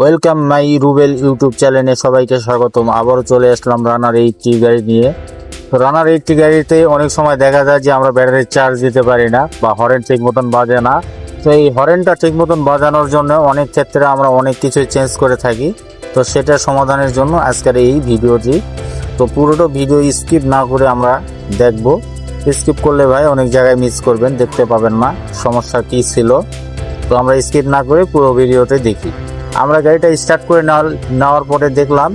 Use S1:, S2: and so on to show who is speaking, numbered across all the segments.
S1: Welcome my Rubel YouTube চ্যানেলে সবাইকে স্বাগতম। আবারও চলে আসলাম রানার এইটটি গাড়ি নিয়ে। তো রানার এইটটি গাড়িতে অনেক সময় দেখা যায় যে আমরা ব্যাটারির চার্জ দিতে পারি না বা হরেন ঠিক মতন বাজে না। তো এই হরেনটা ঠিক মতন বাজানোর জন্য অনেক ক্ষেত্রে আমরা অনেক কিছুই চেঞ্জ করে থাকি। তো সেটা সমাধানের জন্য আজকের এই ভিডিওটি। তো পুরোটা ভিডিও স্কিপ না করে আমরা দেখব। স্কিপ করলে ভাই অনেক জায়গায় মিস করবেন, দেখতে পাবেন না। সমস্যা কি ছিল? তো আমরা স্কিপ না করে পুরো ভিডিওতে দেখি। আমরা গাড়িটা স্টার্ট করে নেওয়ার পরে দেখলাম,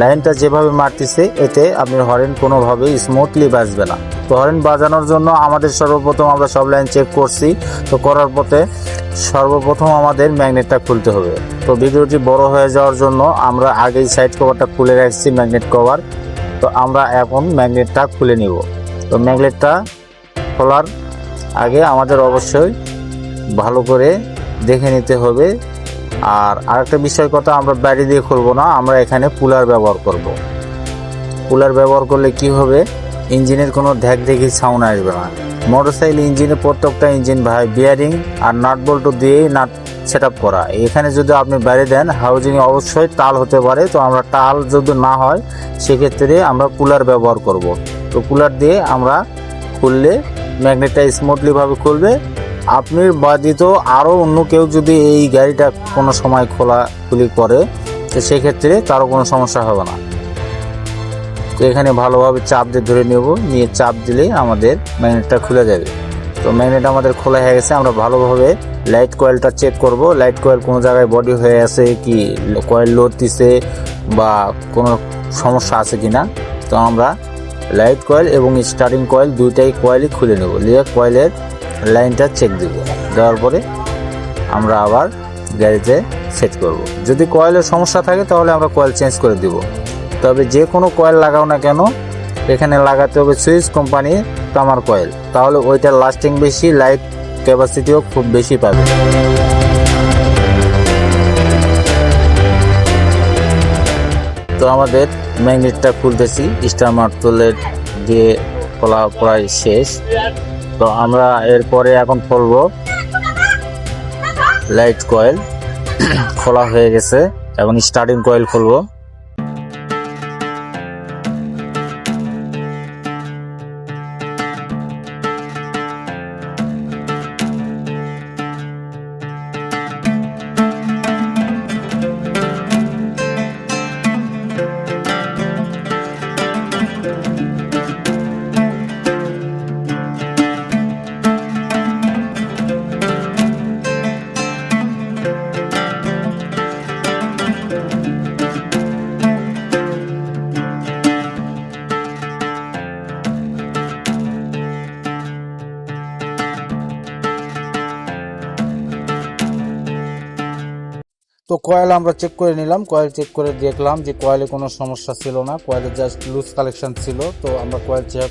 S1: লাইনটা যেভাবে মারতেছে, এতে আপনার হরেন কোনোভাবেই স্মুথলি বাজবে না। তো হরেন বাজানোর জন্য আমাদের সর্বপ্রথম আমরা সব লাইন চেক করছি। তো করার পথে সর্বপ্রথম আমাদের ম্যাগনেটটা খুলতে হবে। তো ভিডিওটি বড় হয়ে যাওয়ার জন্য আমরা আগেই সাইড কভারটা খুলে রাখছি ম্যাগনেট কভার তো আমরা এখন ম্যাগনেটটা খুলে নিব। তো ম্যাগনেটটা খোলার আগে আমাদের অবশ্যই ভালো করে দেখে নিতে হবে আর আরেকটা বিষয় কথা, আমরা ব্যাটারি দিয়ে খুলবো না, আমরা এখানে কুলার ব্যবহার করব। কুলার ব্যবহার করলে কি হবে ইঞ্জিনের কোনো ঢ্যাক দেখি সাউন্ড আসবে না মোটরসাইকেল ইঞ্জিনের প্রত্যেকটা ইঞ্জিন ভাই বিয়ারিং আর নাট বল্টু দিয়েই নাট সেট করা এখানে যদি আপনি বাইরে দেন, হাউজিং অবশ্যই টাল হতে পারে, তো আমরা টাল যদি না হয়, সেক্ষেত্রে আমরা কুলার ব্যবহার করব। তো কুলার দিয়ে আমরা খুললে ম্যাগনেটটা স্মুথলিভাবে খুলবে আপনি বাদিত আরও অন্য কেউ যদি এই গাড়িটা কোনো সময় খোলা খুলি করে, তো সেক্ষেত্রে তারও কোনো সমস্যা হবে না। তো এখানে ভালোভাবে চাপ দিয়ে ধরে নেব, নিয়ে চাপ দিলে আমাদের ম্যাগনেটটা খুলে যাবে। তো ম্যাগনেট আমাদের খোলা হয়ে গেছে, আমরা ভালোভাবে লাইট কয়েলটা চেক করব। লাইট কয়েল কোনো জায়গায় বডি হয়ে আছে কি, কয়েল লোড দিছে বা কোনো সমস্যা আছে কি না তো আমরা লাইট কয়েল এবং স্টার্টিং কয়েল দুইটাই কয়েলই খুলে নেব। নিয়ে কয়েলের লাইনটা চেক দিব। দেওয়ার পরে আমরা আবার গ্যারেজে সেট করব। যদি কয়েলের সমস্যা থাকে তাহলে আমরা কয়েল চেঞ্জ করে দিব। তবে যে কোনো কয়েল লাগাও না কেন, এখানে লাগাতে হবে সুইচ কোম্পানির তামার কয়েল তাহলে ওইটার লাস্টিং বেশি লাইট ক্যাপাসিটিও খুব বেশি পাবে। তো আমাদের ম্যাগনেটটা খুলতেছি। স্টার মার্তলের দিয়ে খোলা প্রায় শেষ। তো আমরা এরপরে এখন খুলবো লাইট কয়েল খোলা হয়ে গেছে। এবং স্টার্টিং কয়েল খুলবো। তো কয়েল আমরা চেক করে নিলাম কয়েল চেক করে দেখলাম যে কয়েলে কোনো সমস্যা ছিল না কয়েলে জাস্ট লুজ কালেকশন ছিল, তো আমরা কয়েল চেক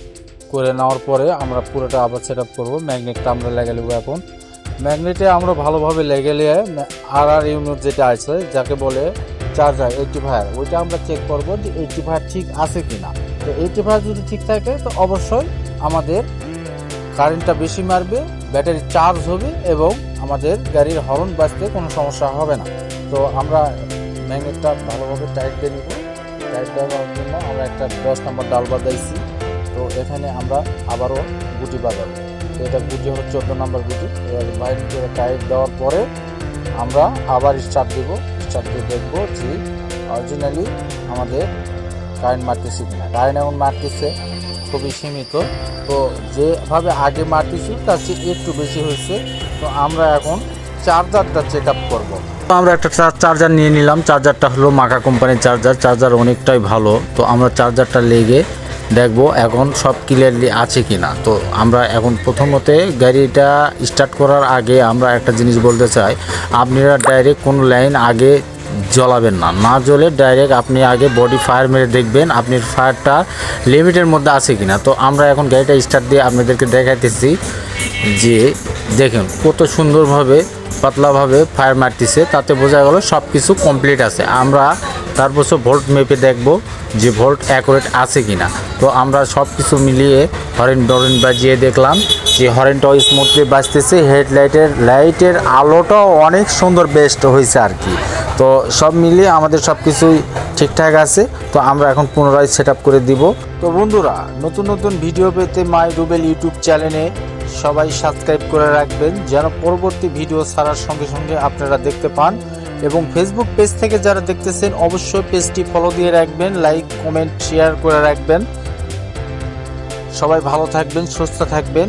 S1: করে নেওয়ার পরে আমরা পুরোটা আবার সেট আপ করব ম্যাগনেটটা আমরা লেগে নেব এখন। ম্যাগনেটে আমরা ভালোভাবে লেগে নিয়ে আর আর ইউনিট যেটা আছে, যাকে বলে চার্জার এইটি ফায়ার ওইটা আমরা চেক করব যে এইটি ফায়ার ঠিক আছে কি না তো এইটি ফায়ার যদি ঠিক থাকে, তো অবশ্যই আমাদের কারেন্টটা বেশি মারবে ব্যাটারি চার্জ হবে এবং আমাদের গাড়ির হর্ন বাজতে কোনো সমস্যা হবে না। তো আমরা ম্যাগনেটটা ভালোভাবে টাইট দিয়ে নিব। টাইট দেওয়ার জন্য আমরা একটা দশ নম্বর ডাল বাজাইছি। তো এখানে আমরা আবারও গুটি বাজাবো। তো এটা গুটি হলো চোদ্দ নম্বর গুটি। এবার বাইরে করে টাইট দেওয়ার পরে আমরা আবার স্টার্ট দেবো। স্টার্ট দিয়ে দেখব যে অরিজিনালি আমাদের কারেন্ট মারতেছে কিনা। কারেন্ট এখন মারতেছে, খুবই সীমিত। তো যেভাবে আগে মারতেছি তার চেয়ে একটু বেশি হয়েছে। তো আমরা এখন চার্জারটা চেক আপ করব। তো আমরা একটা চার্জার নিয়ে নিলাম। চার্জারটা হলো মাকা কোম্পানির চার্জার চার্জার অনেকটাই ভালো। তো আমরা চার্জারটা লেগে দেখব এখন সব ক্লিয়ারলি আছে কি না তো আমরা এখন প্রথমতে গাড়িটা স্টার্ট করার আগে আমরা একটা জিনিস বলতে চাই। আপনারা ডাইরেক্ট কোনো লাইন আগে জ্বলাবেন না। না জ্বলে ডাইরেক্ট আপনি আগে বডি ফায়ার মেরে দেখবেন আপনি ফায়ারটা লিমিটের মধ্যে আছে কি না তো আমরা এখন গাড়িটা স্টার্ট দিয়ে আপনাদেরকে দেখাইতেছি যে দেখুন কত সুন্দরভাবে পাতলাভাবে ফায়ার মারতেছে, তাতে বোঝা গেল সব কিছু কমপ্লিট আছে। আমরা তারপর ভোল্ট মেপে দেখব যে ভোল্ট অ্যাকুরেট আছে কিনা। তো আমরা সব কিছু মিলিয়ে হরেন ডরেন বাজিয়ে দেখলাম যে হরেনটাও স্মুথলি বাজতেছে হেডলাইটের লাইটের আলোটাও অনেক সুন্দর বেস্ট হয়েছে আর কি। তো সব মিলিয়ে আমাদের সব কিছুই ঠিকঠাক আছে, তো আমরা এখন পুনরায় সেট করে দিব। তো বন্ধুরা, নতুন নতুন ভিডিও পেতে মাই রুবেল ইউটিউব চ্যানেলে সবাই সাবস্ক্রাইব করে রাখবেন, যেন পরবর্তী ভিডিও ছাড়ার সঙ্গে সঙ্গে আপনারা দেখতে পান। এবং ফেসবুক পেজ থেকে যারা দেখতেছেন, অবশ্যই পেজটি ফলো দিয়ে রাখবেন লাইক কমেন্ট শেয়ার করে রাখবেন। সবাই ভালো থাকবেন, সুস্থ থাকবেন।